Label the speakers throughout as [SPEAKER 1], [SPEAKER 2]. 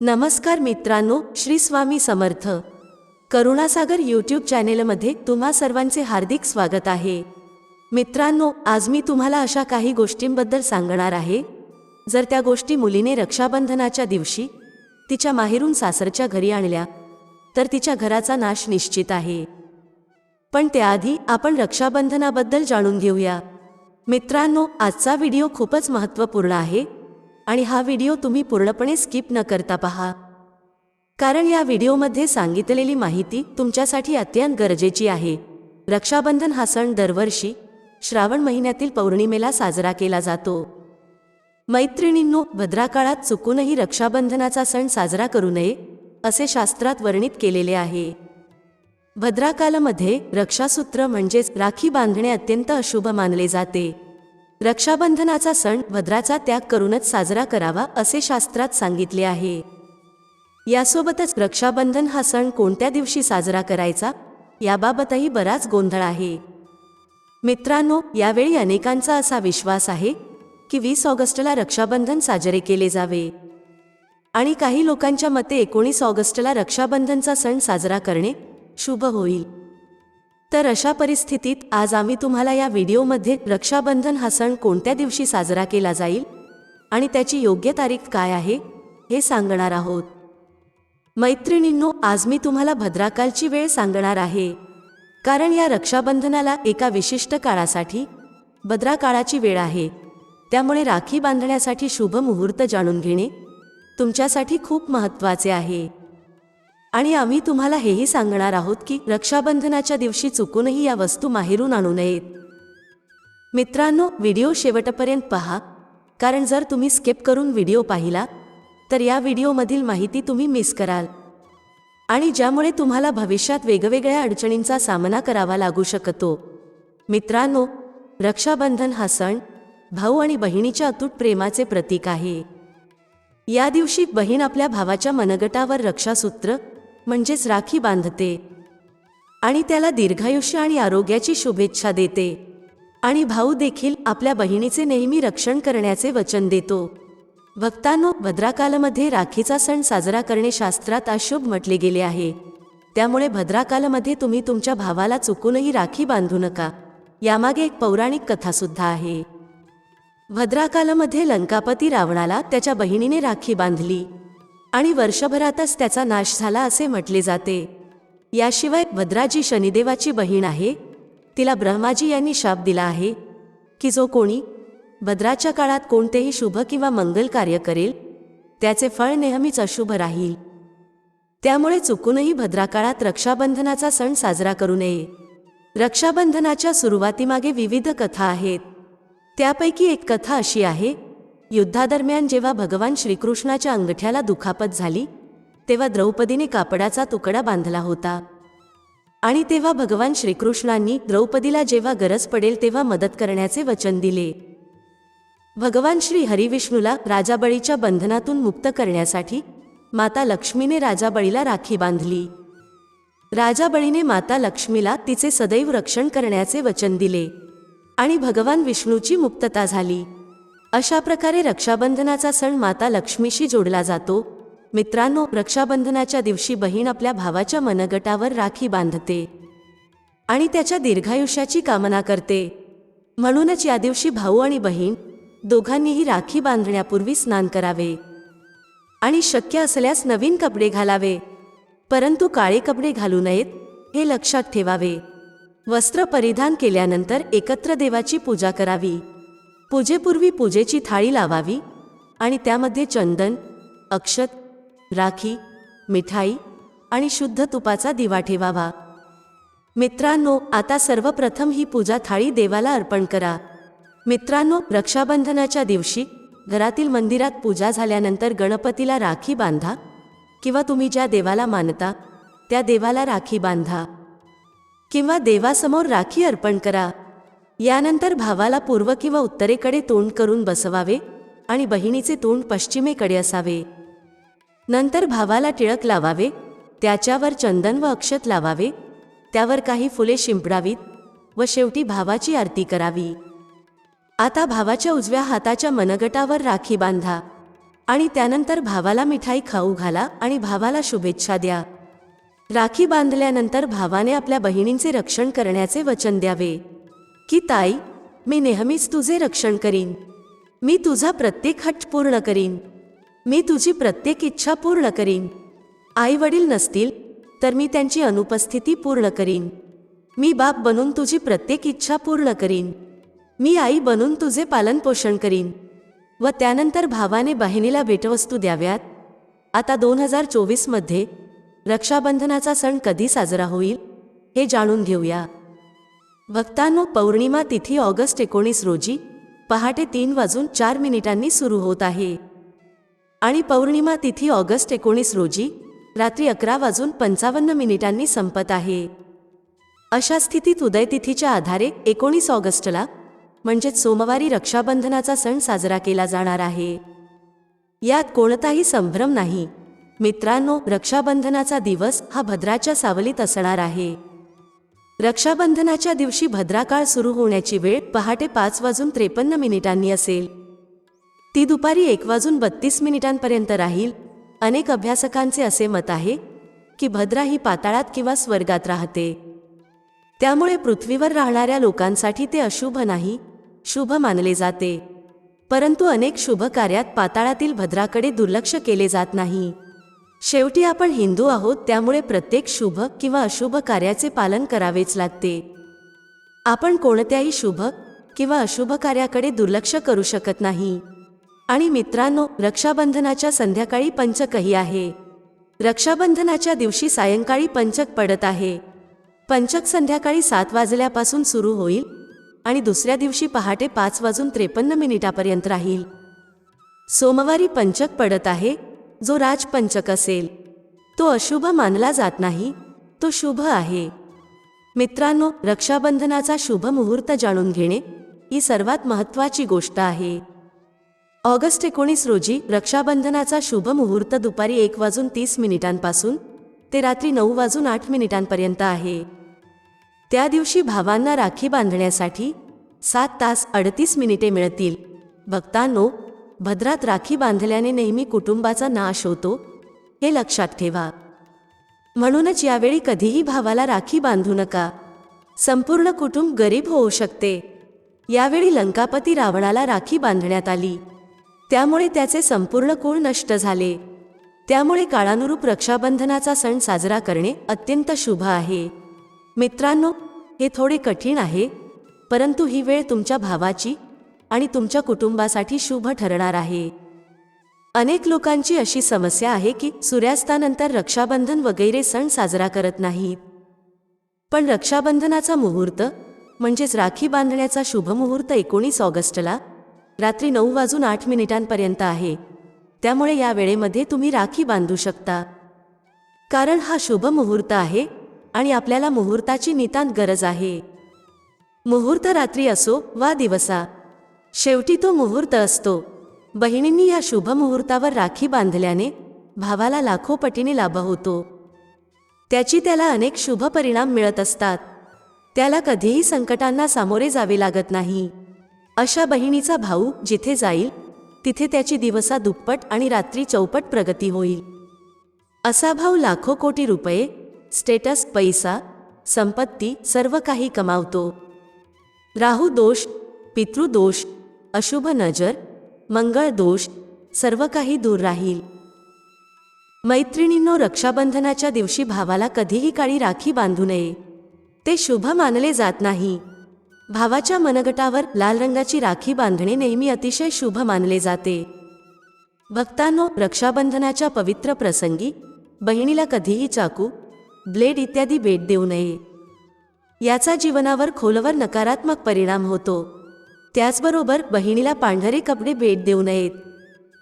[SPEAKER 1] नमस्कार मित्रांनो श्री स्वामी समर्थ. करुणासागर यूट्यूब चॅनेलमध्ये तुम्हा सर्वांचे हार्दिक स्वागत आहे. मित्रांनो आज मी तुम्हाला अशा काही गोष्टींबद्दल सांगणार आहे. जर त्या गोष्टी मुलीने रक्षाबंधनाच्या दिवशी तिच्या माहेरून सासरच्या घरी आणल्या तर तिच्या घराचा नाश निश्चित आहे. पण त्याआधी आपण रक्षाबंधनाबद्दल जाणून घेऊया. मित्रांनो आजचा व्हिडिओ खूपच महत्त्वपूर्ण आहे. आणि हा व्हिडिओ तुम्ही पूर्णपणे स्किप न करता पहा. कारण या व्हिडिओमध्ये सांगितलेली माहिती तुमच्यासाठी अत्यंत गरजेची आहे. रक्षाबंधन हा सण दरवर्षी श्रावण महिन्यातील पौर्णिमेला साजरा केला जातो. मैत्रिणींनो भद्राकाळात चुकूनही रक्षाबंधनाचा सण साजरा करू नये असे शास्त्रात वर्णित केलेले आहे. भद्राकालमध्ये रक्षासूत्र म्हणजेच राखी बांधणे अत्यंत अशुभ मानले जाते. रक्षाबंधनाचा सण भद्राचा त्याग करूनच साजरा करावा असे शास्त्रात सांगितले आहे. यासोबतच रक्षाबंधन हा सण कोणत्या दिवशी साजरा करायचा? याबाबतही बराच गोंधळ आहे. मित्रांनो यावेळी अनेकांचा असा विश्वास आहे की वीस ऑगस्टला रक्षाबंधन साजरे केले जावे. आणि काही लोकांच्या मते एकोणीस ऑगस्टला रक्षाबंधनचा सण साजरा करणे शुभ होईल. तर अशा परिस्थितीत आज आम्ही तुम्हाला या व्हिडिओमध्ये रक्षाबंधन हा सण कोणत्या दिवशी साजरा केला जाईल आणि त्याची योग्य तारीख काय आहे हे सांगणार आहोत. मैत्रिणींनो आज मी तुम्हाला भद्राकालची वेळ सांगणार आहे. कारण या रक्षाबंधनाला एका विशिष्ट काळासाठी भद्राकाळाची वेळ आहे. त्यामुळे राखी बांधण्यासाठी शुभ मुहूर्त जाणून घेणे तुमच्यासाठी खूप महत्त्वाचे आहे. आणि आम्ही तुम्हाला हेही सांगणार आहोत की रक्षाबंधनाच्या दिवशी चुकूनही या वस्तू माहेरून आणू नयेत. मित्रांनो व्हिडिओ शेवटपर्यंत पहा. कारण जर तुम्ही स्किप करून व्हिडिओ पाहिला तर या व्हिडिओमधील माहिती तुम्ही मिस कराल. आणि ज्यामुळे तुम्हाला भविष्यात वेगवेगळ्या अडचणींचा सामना करावा लागू शकतो. मित्रांनो रक्षाबंधन हा सण भाऊ आणि बहिणीच्या अतूट प्रेमाचे प्रतीक आहे. या दिवशी बहीण आपल्या भावाच्या मनगटावर रक्षासूत्र म्हणजेच राखी बांधते आणि त्याला दीर्घायुष्य आणि आरोग्याची शुभेच्छा देते. आणि भाऊ देखील आपल्या बहिणीचे नेहमी रक्षण करण्याचे वचन देतो. भक्तांनो भद्राकालमध्ये राखीचा सण साजरा करणे शास्त्रात अशुभ म्हटले गेले आहे. त्यामुळे भद्राकालमध्ये तुम्ही तुमच्या भावाला चुकूनही राखी बांधू नका. यामागे एक पौराणिक कथासुद्धा आहे. भद्राकालमध्ये लंकापती रावणाला त्याच्या बहिणीने राखी बांधली. आणि वर्षभरातच त्याचा नाश झाला असे म्हटले जाते. याशिवाय भद्राजी शनिदेवाची बहीण आहे. तिला ब्रह्माजी यांनी शाप दिला आहे. की जो कोणी भद्राच्या काळात कोणतेही शुभ किंवा मंगल कार्य करेल त्याचे फळ नेहमीच अशुभ राहील. त्यामुळे चुकूनही भद्राकाळात रक्षाबंधनाचा सण साजरा करू नये. रक्षाबंधनाच्या सुरुवातीमागे विविध कथा आहेत. त्यापैकी एक कथा अशी आहे युद्धादरम्यान जेव्हा भगवान श्रीकृष्णाच्या अंगठ्याला दुखापत झाली तेव्हा द्रौपदीने कापडाचा तुकडा बांधला होता. आणि तेव्हा भगवान श्रीकृष्णांनी द्रौपदीला जेव्हा गरज पडेल तेव्हा मदत करण्याचे वचन दिले. भगवान श्री हरिविष्णूला राजाबळीच्या बंधनातून मुक्त करण्यासाठी माता लक्ष्मीने राजाबळीला राखी बांधली. राजाबळीने माता लक्ष्मीला तिचे सदैव रक्षण करण्याचे वचन दिले. आणि भगवान विष्णूची मुक्तता झाली. अशा प्रकारे रक्षाबंधनाचा सण माता लक्ष्मीशी जोडला जातो. मित्रांनो रक्षाबंधनाच्या दिवशी बहीण आपल्या भावाच्या मनगटावर राखी बांधते आणि त्याच्या दीर्घायुष्याची कामना करते. म्हणूनच या दिवशी भाऊ आणि बहीण दोघांनीही राखी बांधण्यापूर्वी स्नान करावे आणि शक्य असल्यास नवीन कपडे घालावे. परंतु काळे कपडे घालू नयेत हे लक्षात ठेवावे. वस्त्र परिधान केल्यानंतर एकत्र देवाची पूजा करावी. पूजेपूर्वी पूजेची थाळी लावावी आणि त्यामध्ये चंदन अक्षत राखी मिठाई आणि शुद्ध तुपाचा दिवा ठेवावा. मित्रांनो आता सर्वप्रथम ही पूजा थाळी देवाला अर्पण करा. मित्रांनो रक्षाबंधनाच्या दिवशी घरातील मंदिरात पूजा झाल्यानंतर गणपतीला राखी बांधा किंवा तुम्ही ज्या देवाला मानता त्या देवाला राखी बांधा किंवा देवासमोर राखी अर्पण करा. यानंतर भावाला पूर्व किंवा उत्तरेकडे तोंड करून बसवावे आणि बहिणीचे तोंड पश्चिमेकडे असावे. नंतर भावाला टिळक लावावे त्याच्यावर चंदन व अक्षत लावावे त्यावर काही फुले शिंपडावीत व शेवटी भावाची आरती करावी. आता भावाच्या उजव्या हाताच्या मनगटावर राखी बांधा आणि त्यानंतर भावाला मिठाई खाऊ घाला आणि भावाला शुभेच्छा द्या. राखी बांधल्यानंतर भावाने आपल्या बहिणींचे रक्षण करण्याचे वचन द्यावे. की ताई मी नेहमीच तुझे रक्षण करीन. मी तुझा प्रत्येक हट पूर्ण करीन. मी तुझी प्रत्येक इच्छा पूर्ण करीन. आई वडील नसतील तर मी त्यांची अनुपस्थिती पूर्ण करीन. मी बाप बनून तुझी प्रत्येक इच्छा पूर्ण करीन. मी आई बनून तुझे पालनपोषण करीन. व त्यानंतर भावाने बहिणीला भेटवस्तू द्याव्यात. आता दोन हजार चोवीसमध्ये रक्षाबंधनाचा सण कधी साजरा होईल हे जाणून घेऊया. भक्तांनो पौर्णिमा तिथी ऑगस्ट एकोणीस रोजी पहाटे तीन वाजून चार मिनिटांनी सुरू होत आहे. आणि पौर्णिमा तिथी ऑगस्ट एकोणीस रोजी रात्री अकरा वाजून पंचावन्न मिनिटांनी संपत आहे. अशा स्थितीत उदयतिथीच्या आधारे एकोणीस ऑगस्टला म्हणजेच सोमवारी रक्षाबंधनाचा सण साजरा केला जाणार आहे. यात कोणताही संभ्रम नाही. मित्रांनो रक्षाबंधनाचा दिवस हा भद्राच्या सावलीत असणार आहे. रक्षाबंधनाच्या दिवशी भद्राकाळ सुरू होण्याची वेळ पहाटे पाच वाजून त्रेपन्न मिनिटांनी असेल. ती दुपारी एक वाजून बत्तीस मिनिटांपर्यंत राहील. अनेक अभ्यासकांचे असे मत आहे की भद्रा ही पाताळात किंवा स्वर्गात राहते. त्यामुळे पृथ्वीवर राहणाऱ्या लोकांसाठी ते अशुभ नाही शुभ मानले जाते. परंतु अनेक शुभ कार्यात पाताळातील भद्राकडे दुर्लक्ष केले जात नाही. शेवटी आपण हिंदू आहोत त्यामुळे प्रत्येक शुभ किंवा अशुभ कार्याचे पालन करावेच लागते. आपण कोणत्याही शुभ किंवा अशुभ कार्याकडे दुर्लक्ष करू शकत नाही. आणि मित्रांनो रक्षाबंधनाच्या संध्याकाळी पंचकही आहे. रक्षाबंधनाच्या दिवशी सायंकाळी पंचक पडत आहे. पंचक संध्याकाळी सात वाजल्यापासून सुरू होईल आणि दुसऱ्या दिवशी पहाटे पाच वाजून त्रेपन्न मिनिटापर्यंत राहील. सोमवारी पंचक पडत आहे जो राजपंचक असेल. तो अशुभ मानला जात नाही तो शुभ आहे. मित्रांनो रक्षाबंधनाचा शुभ मुहूर्त जाणून घेणे ही सर्वात महत्त्वाची गोष्ट आहे. ऑगस्ट एकोणीस रोजी रक्षाबंधनाचा शुभ मुहूर्त दुपारी एक वाजून तीस मिनिटांपासून ते रात्री नऊ वाजून आठ मिनिटांपर्यंत आहे. त्या दिवशी भावांना राखी बांधण्यासाठी सात तास अडतीस मिनिटे मिळतील. भक्तांनो भद्रात राखी बांधल्याने नेहमी कुटुंबाचा नाश होतो हे लक्षात ठेवा. म्हणूनच यावेळी कधीही भावाला राखी बांधू नका. संपूर्ण कुटुंब गरीब होऊ शकते. यावेळी लंकापती रावणाला राखी बांधण्यात आली. त्यामुळे त्याचे संपूर्ण कुळ नष्ट झाले. त्यामुळे काळानुरूप रक्षाबंधनाचा सण साजरा करणे अत्यंत शुभ आहे. मित्रांनो हे थोडे कठीण आहे परंतु ही वेळ तुमच्या भावाची आणि तुमच्या कुटुंबासाठी शुभ ठरणार आहे. अनेक लोकांची अशी समस्या आहे की सूर्यास्तानंतर रक्षाबंधन वगैरे सण साजरा करत नाहीत. पण रक्षाबंधनाचा मुहूर्त म्हणजेच राखी बांधण्याचा शुभ मुहूर्त एकोणीस ऑगस्टला रात्री नऊ वाजून आठ मिनिटांपर्यंत आहे. त्यामुळे या वेळेमध्ये तुम्ही राखी बांधू शकता. कारण हा शुभ मुहूर्त आहे आणि आपल्याला मुहूर्ताची नितांत गरज आहे. मुहूर्त रात्री असो वा दिवसा शेवटी तो मुहूर्त असतो. बहिणींनी या शुभ मुहूर्तावर राखी बांधल्याने भावाला लाखो पटीने लाभ होतो. त्याची त्याला अनेक शुभ परिणाम मिळत असतात. त्याला कधीही संकटांना सामोरे जावे लागत नाही. अशा बहिणीचा भाऊ जिथे जाईल तिथे त्याची दिवसा दुप्पट आणि रात्री चौपट प्रगती होईल. असा भाऊ लाखो कोटी रुपये स्टेटस पैसा संपत्ती सर्व काही कमावतो. राहू दोष पितृदोष अशुभ नजर मंगळ दोष सर्व काही दूर राहील. मैत्रिणींनो रक्षाबंधनाच्या दिवशी भावाला कधीही काळी राखी बांधू नये. ते शुभ मानले जात नाही. भावाच्या मनगटावर लाल रंगाची राखी बांधणे नेहमी अतिशय शुभ मानले जाते. भक्तांनो रक्षाबंधनाच्या पवित्र प्रसंगी बहिणीला कधीही चाकू ब्लेड इत्यादी भेट देऊ नये. याचा जीवनावर खोलवर नकारात्मक परिणाम होतो. त्याचबरोबर बहिणीला पांढरे कपडे भेट देऊ नयेत.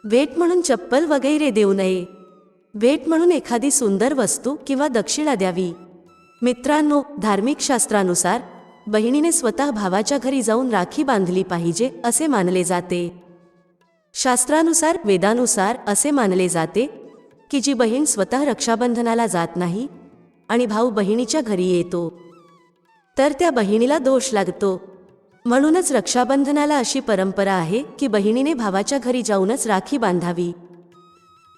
[SPEAKER 1] भेट म्हणून चप्पल वगैरे देऊ नये. भेट म्हणून एखादी सुंदर वस्तू किंवा दक्षिणा द्यावी. मित्रांनो धार्मिक शास्त्रानुसार बहिणीने स्वतः भावाच्या घरी जाऊन राखी बांधली पाहिजे असे मानले जाते. शास्त्रानुसार वेदानुसार असे मानले जाते की जी बहीण स्वतः रक्षाबंधनाला जात नाही आणि भाऊ बहिणीच्या घरी येतो तर त्या बहिणीला दोष लागतो. म्हणूनच रक्षाबंधनाला अशी परंपरा आहे की बहिणीने भावाच्या घरी जाऊनच राखी बांधावी.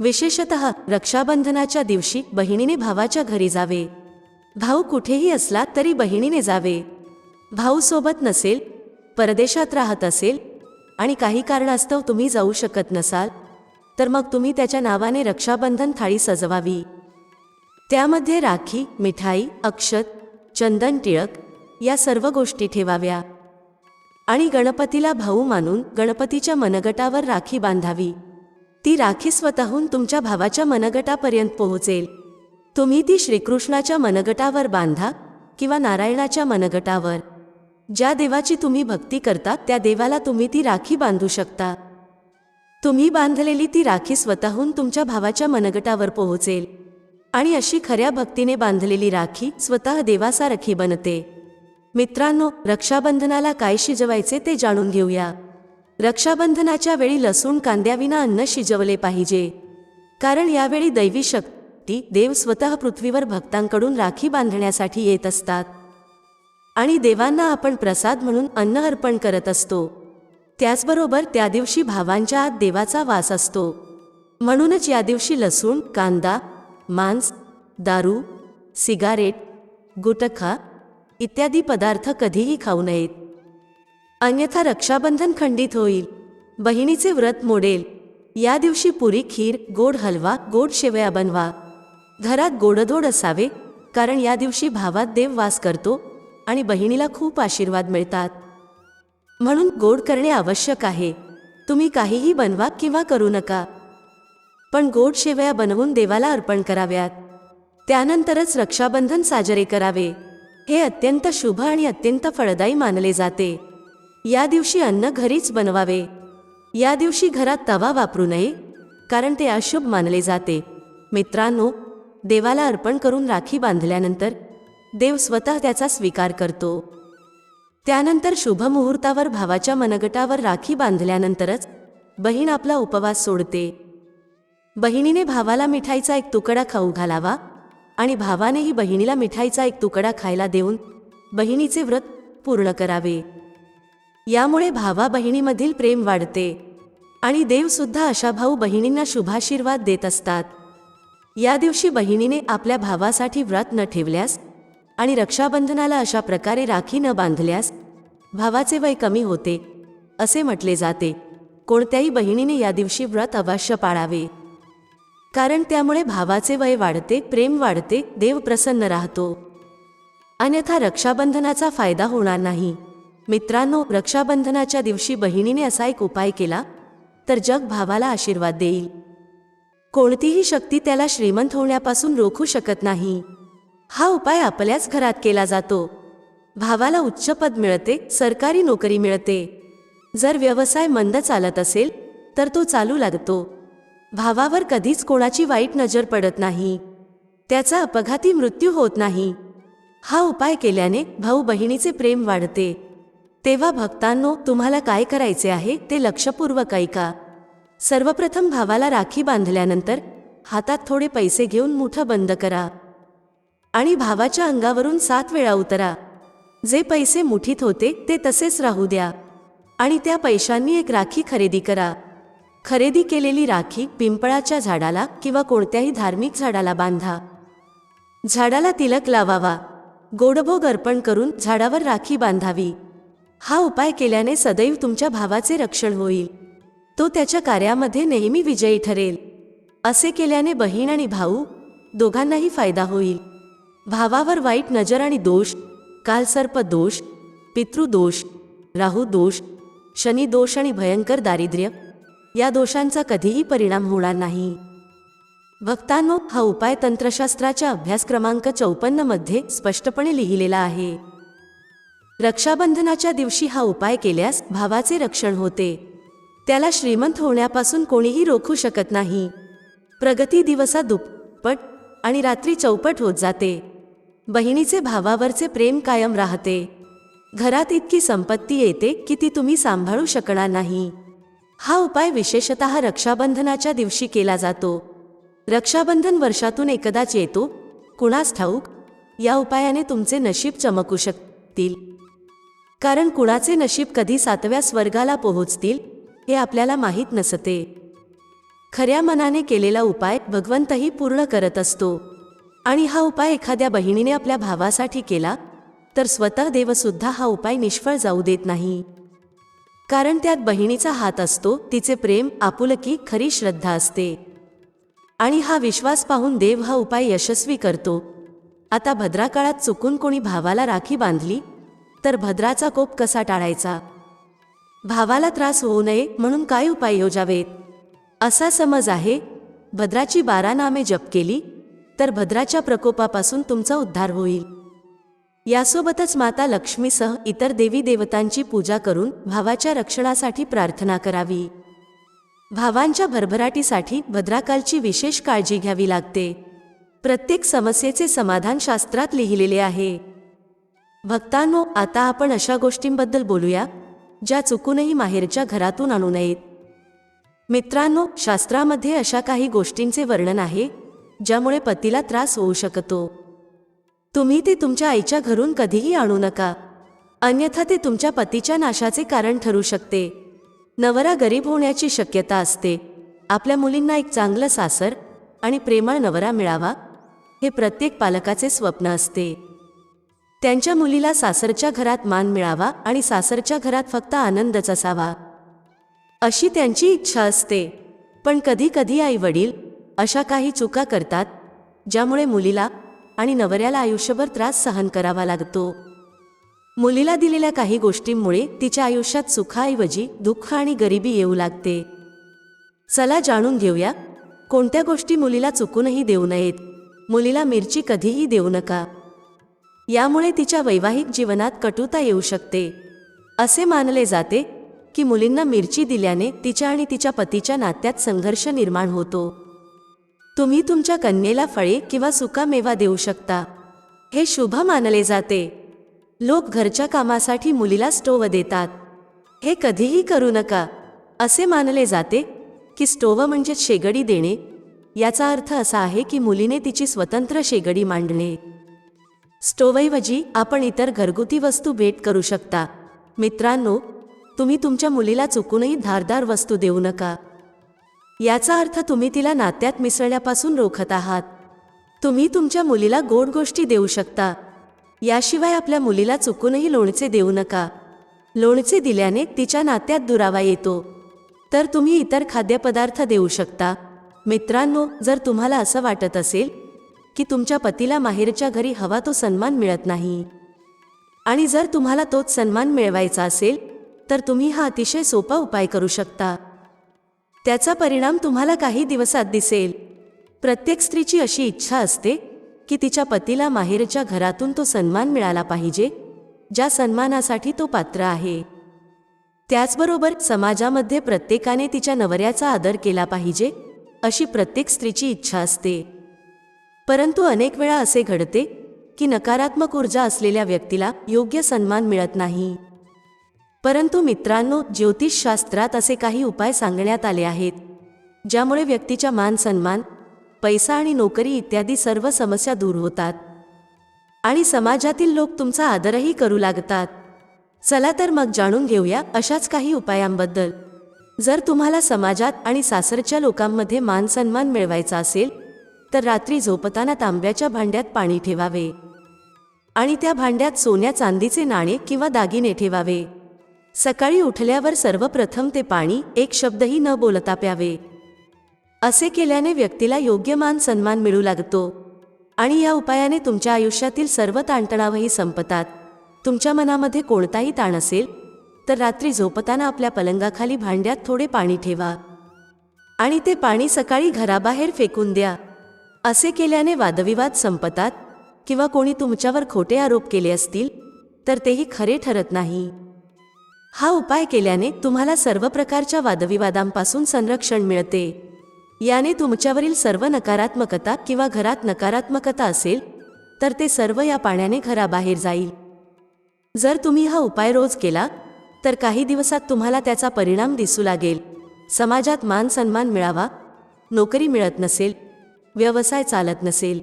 [SPEAKER 1] विशेषत रक्षाबंधनाच्या दिवशी बहिणीने भावाच्या घरी जावे. भाऊ कुठेही असला तरी बहिणीने जावे. भाऊ सोबत नसेल परदेशात राहत असेल आणि काही कारणास्तव तुम्ही जाऊ शकत नसाल तर मग तुम्ही त्याच्या नावाने रक्षाबंधन थाळी सजवावी. त्यामध्ये राखी मिठाई अक्षत चंदन टिळक या सर्व गोष्टी ठेवाव्या. आणि गणपतीला भाऊ मानून गणपतीच्या मनगटावर राखी बांधावी. ती राखी स्वतःहून तुमच्या भावाच्या मनगटापर्यंत पोहोचेल. तुम्ही ती श्रीकृष्णाच्या मनगटावर बांधा किंवा नारायणाच्या मनगटावर. ज्या देवाची तुम्ही भक्ती करता त्या देवाला तुम्ही ती राखी बांधू शकता. तुम्ही बांधलेली ती राखी स्वतःहून तुमच्या भावाच्या मनगटावर पोहोचेल. आणि अशी खऱ्या भक्तीने बांधलेली राखी स्वतः देवासारखी बनते. मित्रांनो रक्षाबंधनाला काय शिजवायचे ते जाणून घेऊया. रक्षाबंधनाच्या वेळी लसूण कांद्याविना अन्न शिजवले पाहिजे. कारण यावेळी दैवी शक्ती देव स्वतः पृथ्वीवर भक्तांकडून राखी बांधण्यासाठी येत असतात. आणि देवांना आपण प्रसाद म्हणून अन्न अर्पण करत असतो. त्याचबरोबर त्या दिवशी भावांच्या आत देवाचा वास असतो. म्हणूनच या दिवशी लसूण कांदा मांस दारू सिगारेट गुटखा इत्यादी पदार्थ कधीही खाऊ नयेत. अन्यथा रक्षाबंधन खंडित होईल. बहिणीचे व्रत मोडेल. या दिवशी पुरी खीर गोड हलवा गोड शेवया बनवा. घरात गोडधोड असावे कारण या दिवशी भावात देव वास करतो आणि बहिणीला खूप आशीर्वाद मिळतात. म्हणून गोड करणे आवश्यक आहे. तुम्ही काहीही बनवा किंवा करू नका. पण गोड शेवया बनवून देवाला अर्पण कराव्यात. त्यानंतरच रक्षाबंधन साजरे करावे. हे अत्यंत शुभ आणि अत्यंत फळदायी मानले जाते. या दिवशी अन्न घरीच बनवावे. या दिवशी घरात तवा वापरू नये कारण ते अशुभ मानले जाते. मित्रांनो देवाला अर्पण करून राखी बांधल्यानंतर देव स्वतः त्याचा स्वीकार करतो. त्यानंतर शुभ मुहूर्तावर भावाच्या मनगटावर राखी बांधल्यानंतरच बहीण आपला उपवास सोडते. बहिणीने भावाला मिठाईचा एक तुकडा खाऊ घालावा आणि भावानेही बहिणीला मिठाईचा एक तुकडा खायला देऊन बहिणीचे व्रत पूर्ण करावे. यामुळे भावा बहिणीमधील प्रेम वाढते आणि देवसुद्धा अशा भाऊ बहिणींना शुभाशीर्वाद देत असतात. या दिवशी बहिणीने आपल्या भावासाठी व्रत न ठेवल्यास आणि रक्षाबंधनाला अशा प्रकारे राखी न बांधल्यास भावाचे वय कमी होते असे म्हटले जाते. कोणत्याही बहिणीने या दिवशी व्रत अवश्य पाळावे. कारण त्यामुळे भावाचे वय वाढते प्रेम वाढते देव प्रसन्न राहतो. अन्यथा रक्षाबंधनाचा फायदा होणार नाही. मित्रांनो रक्षाबंधनाच्या दिवशी बहिणीने असा एक उपाय केला तर जग भावाला आशीर्वाद देईल. कोणतीही शक्ती त्याला श्रीमंत होण्यापासून रोखू शकत नाही. हा उपाय आपल्याच घरात केला जातो. भावाला उच्च पद मिळते सरकारी नोकरी मिळते. जर व्यवसाय मंद चालत असेल तर तो चालू लागतो. भावावर कधीच कोणाची वाईट नजर पडत नाही. त्याचा अपघाती मृत्यू होत नाही. हा उपाय केल्याने भाऊ बहिणीचे प्रेम वाढते. तेव्हा भक्तांनो तुम्हाला काय करायचे आहे ते लक्षपूर्वक ऐका. सर्वप्रथम भावाला राखी बांधल्यानंतर हातात थोडे पैसे घेऊन मुठं बंद करा. आणि भावाच्या अंगावरून सात वेळा उतरा. जे पैसे मुठीत होते ते तसेच राहू द्या. आणि त्या पैशांनी एक राखी खरेदी करा. खरेदी केलेली राखी पिंपळाच्या झाडाला किंवा कोणत्याही धार्मिक झाडाला बांधा. झाडाला तिलक लावावा. गोडभोग अर्पण करून झाडावर राखी बांधावी. हा उपाय केल्याने सदैव तुमच्या भावाचे रक्षण होईल. तो त्याच्या कार्यामध्ये नेहमी विजयी ठरेल. असे केल्याने बहीण आणि भाऊ दोघांनाही फायदा होईल. भावावर वाईट नजर आणि दोष कालसर्प दोष पितृदोष राहू दोष शनी दोष आणि भयंकर दारिद्र्य या दोषांचा कधीही परिणाम होणार नाही. भक्तांनो हा उपाय तंत्रशास्त्राच्या अभ्यास क्रमांक चौपन्नमध्ये स्पष्टपणे लिहिलेला आहे. रक्षाबंधनाच्या दिवशी हा उपाय केल्यास भावाचे रक्षण होते. त्याला श्रीमंत होण्यापासून कोणीही रोखू शकत नाही. प्रगती दिवसा दुप्पट आणि रात्री चौपट होत जाते. बहिणीचे भावावरचे प्रेम कायम राहते. घरात इतकी संपत्ती येते की ती तुम्ही सांभाळू शकणार नाही. हा उपाय विशेषत रक्षाबंधनाच्या दिवशी केला जातो. रक्षाबंधन वर्षातून एकदाच येतो. कुणास ठाऊक? या उपायाने तुमचे नशीब चमकू शकतील. कारण कुणाचे नशीब कधी सातव्या स्वर्गाला पोहोचतील हे आपल्याला माहीत नसते. खऱ्या मनाने केलेला उपाय भगवंतही पूर्ण करत असतो. आणि हा उपाय एखाद्या बहिणीने आपल्या भावासाठी केला तर स्वतः देवसुद्धा हा उपाय निष्फळ जाऊ देत नाही. कारण त्यात बहिणीचा हात असतो तिचे प्रेम आपुलकी खरी श्रद्धा असते. आणि हा विश्वास पाहून देव हा उपाय यशस्वी करतो. आता भद्रा काळात चुकून कोणी भावाला राखी बांधली तर भद्राचा कोप कसा टाळायचा? भावाला त्रास होऊ नये म्हणून काय उपाय योजावेत? असा समज आहे भद्राची बारा नामे जप केली तर भद्राच्या प्रकोपापासून तुमचा उद्धार होईल. यासोबतच माता लक्ष्मीसह इतर देवी देवतांची पूजा करून भावाच्या रक्षणासाठी प्रार्थना करावी. भावांच्या भरभराटीसाठी भद्राकालची विशेष काळजी घ्यावी लागते. प्रत्येक समस्येचे समाधान शास्त्रात लिहिलेले आहे. भक्तांनो आता आपण अशा गोष्टींबद्दल बोलूया ज्या चुकूनही माहेरच्या घरातून आणू नयेत. मित्रांनो शास्त्रामध्ये अशा काही गोष्टींचे वर्णन आहे ज्यामुळे पतीला त्रास होऊ शकतो. तुम्ही ते तुमच्या आईच्या घरून कधीही आणू नका. अन्यथा ते तुमच्या पतीच्या नाशाचे कारण ठरू शकते. नवरा गरीब होण्याची शक्यता असते. आपल्या मुलींना एक चांगलं सासर आणि प्रेमळ नवरा मिळावा हे प्रत्येक पालकाचे स्वप्न असते. त्यांच्या मुलीला सासरच्या घरात मान मिळावा आणि सासरच्या घरात फक्त आनंदच असावा. अशी त्यांची इच्छा असते. पण कधी कधी आई वडील अशा काही चुका करतात ज्यामुळे मुलीला आणि नवऱ्याला आयुष्यभर त्रास सहन करावा लागतो. मुलीला दिलेल्या काही गोष्टींमुळे तिच्या आयुष्यात सुखाऐवजी दुःख आणि गरिबी येऊ लागते. चला जाणून घेऊया कोणत्या गोष्टी मुलीला चुकूनही देऊ नयेत? मुलीला मिरची कधीही देऊ नका. यामुळे तिच्या वैवाहिक जीवनात कटुता येऊ शकते. असे मानले जाते की मुलींना मिरची दिल्याने तिच्या आणि तिच्या पतीच्या नात्यात संघर्ष निर्माण होतो. तुम्ही तुमच्या कन्येला फळे किंवा सुकामेवा देऊ शकता. हे शुभ मानले जाते. लोक घरच्या कामासाठी मुलीला स्टोव देतात. हे कधीही करू नका. असे मानले जाते की स्टोव म्हणजे शेगडी देणे. याचा अर्थ असा आहे की मुलीने तिची स्वतंत्र शेगडी मांडणे. स्टोवऐवजी आपण इतर घरगुती वस्तू भेट करू शकता. मित्रांनो तुम्ही तुमच्या मुलीला चुकूनही धारदार वस्तू देऊ नका. याचा अर्थ तुम्ही तिला नात्यात मिसळण्यापासून रोखत आहात. तुम्ही तुमच्या मुलीला गोड गोष्टी देऊ शकता. याशिवाय आपल्या मुलीला चुकूनही लोणचे देऊ नका. लोणचे दिल्याने तिच्या नात्यात दुरावा येतो. तर तुम्ही इतर खाद्यपदार्थ देऊ शकता. मित्रांनो जर तुम्हाला असं वाटत असेल की तुमच्या पतीला माहेरच्या घरी हवा तो सन्मान मिळत नाही आणि जर तुम्हाला तोच सन्मान मिळवायचा असेल तर तुम्ही हा अतिशय सोपा उपाय करू शकता. त्याचा परिणाम तुम्हाला काही दिवसात दिसेल. प्रत्येक स्त्रीची अशी इच्छा असते की तिच्या पतीला माहेरच्या घरातून तो सन्मान मिळाला पाहिजे ज्या सन्मानासाठी तो पात्र आहे. त्याचबरोबर समाजामध्ये प्रत्येकाने तिच्या नवऱ्याचा आदर केला पाहिजे अशी प्रत्येक स्त्रीची इच्छा असते. परंतु अनेक वेळा असे घडते की नकारात्मक ऊर्जा असलेल्या व्यक्तीला योग्य सन्मान मिळत नाही. परंतु मित्रांनो ज्योतिषशास्त्रात असे काही उपाय सांगण्यात आले आहेत ज्यामुळे व्यक्तीच्या मान सन्मान पैसा आणि नोकरी इत्यादी सर्व समस्या दूर होतात. आणि समाजातील लोक तुमचा आदरही करू लागतात. चला तर मग जाणून घेऊया अशाच काही उपायांबद्दल. जर तुम्हाला समाजात आणि सासरच्या लोकांमध्ये मान सन्मान मिळवायचा असेल तर रात्री झोपताना तांब्याच्या भांड्यात पाणी ठेवावे. आणि त्या भांड्यात सोन्या चांदीचे नाणे किंवा दागिने ठेवावे. सकाळी उठल्यावर सर्वप्रथम ते पाणी एक शब्दही न बोलता प्यावे. असे केल्याने व्यक्तीला योग्य मान सन्मान मिळू लागतो. आणि या उपायाने तुमच्या आयुष्यातील सर्व ताणतणावही संपतात. तुमच्या मनामध्ये कोणताही ताण असेल तर रात्री झोपताना आपल्या पलंगाखाली भांड्यात थोडे पाणी ठेवा. आणि ते पाणी सकाळी घराबाहेर फेकून द्या. असे केल्याने वादविवाद संपतात किंवा कोणी तुमच्यावर खोटे आरोप केले असतील तर तेही खरे ठरत नाही. हा उपाय केल्याने तुम्हाला सर्व प्रकारच्या वादविवादांपासून संरक्षण मिळते. याने तुमच्यावरील सर्व नकारात्मकता किंवा घरात नकारात्मकता असेल तर ते सर्व या पाण्याने घराबाहेर जाईल. जर तुम्ही हा उपाय रोज केला तर काही दिवसात तुम्हाला त्याचा परिणाम दिसू लागेल. समाजात मान सन्मान मिळावा नोकरी मिळत नसेल व्यवसाय चालत नसेल.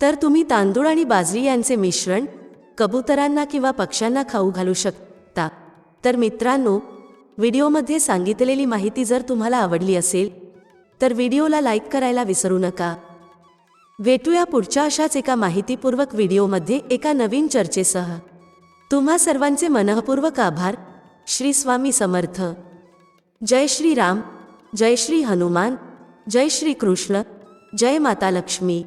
[SPEAKER 1] तर तुम्ही तांदूळ आणि बाजरी यांचे मिश्रण कबुतरांना किंवा पक्ष्यांना खाऊ घालू शकता. तर मित्रांनो व्हिडिओमध्ये सांगितलेली माहिती जर तुम्हाला आवडली असेल तर व्हिडिओला लाईक करायला विसरू नका. भेटूया पुढच्या अशाच एका माहितीपूर्वक व्हिडिओमध्ये एका नवीन चर्चेसह. तुम्हा सर्वांचे मनःपूर्वक आभार. श्री स्वामी समर्थ. जय श्री राम. जय श्री हनुमान. जय श्री कृष्ण. जय माता लक्ष्मी.